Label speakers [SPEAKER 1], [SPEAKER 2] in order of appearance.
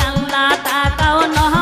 [SPEAKER 1] ยังลาตาเก้าน้อง